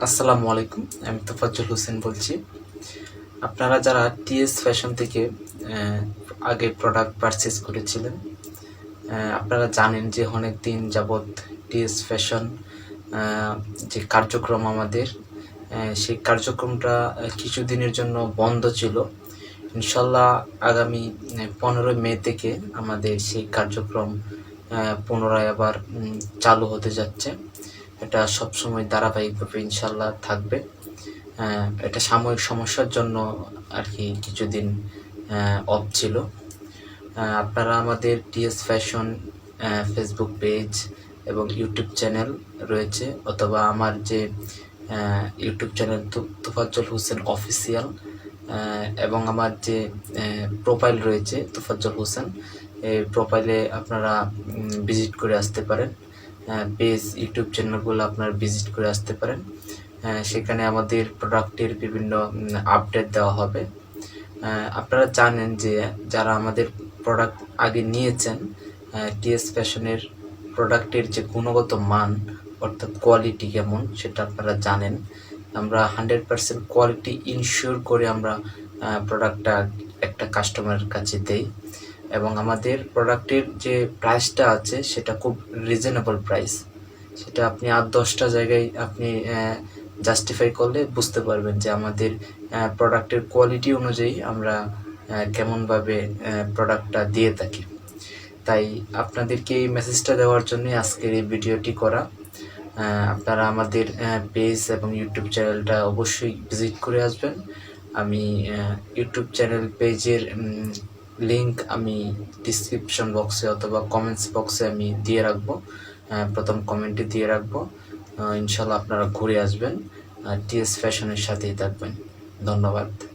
আসসালামু আলাইকুম, আমি তোফাজ্জল হোসেন বলছি। আপনারা যারা টিএস ফ্যাশন থেকে আগে প্রোডাক্ট পারচেস করেছিলেন আপনারা জানেন যে অনেক দিন যাবৎ টিএস ফ্যাশন যে কার্যক্রম আমাদের সেই কার্যক্রমটা কিছুদিনের জন্য বন্ধ ছিল। ইনশাল্লাহ আগামী পনেরোই মে থেকে আমাদের সেই কার্যক্রম পুনরায় আবার চালু হতে যাচ্ছে। এটা সবসময় ধারাবাহিকভাবে ইনশাল্লাহ থাকবে। এটা সাময়িক সমস্যার জন্য আর কি কিছুদিন অফ ছিল। আপনারা আমাদের টিএস ফ্যাশন ফেসবুক পেজ এবং ইউটিউব চ্যানেল রয়েছে অথবা আমার যে YouTube channel Tofazzal Hossain official এবং আমার যে প্রোফাইল রয়েছে তুফাজ্জল হোসেন, এই প্রোফাইলে আপনারা ভিজিট করে আসতে পারেন। পেজ ইউটিউব চ্যানেলগুলো আপনারা ভিজিট করে আসতে পারেন। সেখানে আমাদের প্রোডাক্টের বিভিন্ন আপডেট দেওয়া হবে। আপনারা জানেন যে যারা আমাদের প্রোডাক্ট আগে নিয়েছেন টিএস ফ্যাশনের প্রোডাক্টের যে গুণগত মান, অর্থাৎ কোয়ালিটি কেমন, সেটা আপনারা জানেন। আমরা হান্ড্রেড পার্সেন্ট কোয়ালিটি ইনশিওর করে আমরা প্রোডাক্টটা একটা কাস্টমারের কাছে দেই। এবং আমাদের প্রোডাক্টের যে প্রাইসটা আছে, সেটা খুব রিজনেবল প্রাইস সেটা আপনি আর দশটা জায়গায় আপনি জাস্টিফাই করলে বুঝতে পারবেন যে আমাদের প্রোডাক্টের কোয়ালিটি অনুযায়ী আমরা কেমনভাবে প্রোডাক্টটা দিয়ে থাকি। তাই আপনাদেরকে এই মেসেজটা দেওয়ার জন্য আজকের এই ভিডিওটি করা। আপনারা আমাদের পেজ এবং ইউটিউব চ্যানেলটা অবশ্যই ভিজিট করে আসবেন। আমি ইউটিউব চ্যানেল পেজের লিংক আমি ডিসক্রিপশন বক্সে অথবা কমেন্টস বক্সে আমি দিয়ে রাখব। প্রথম কমেন্টে দিয়ে রাখব। ইনশাল্লাহ আপনারা ঘুরে আসবেন। টিএস ফ্যাশনের সাথেই থাকবেন। ধন্যবাদ।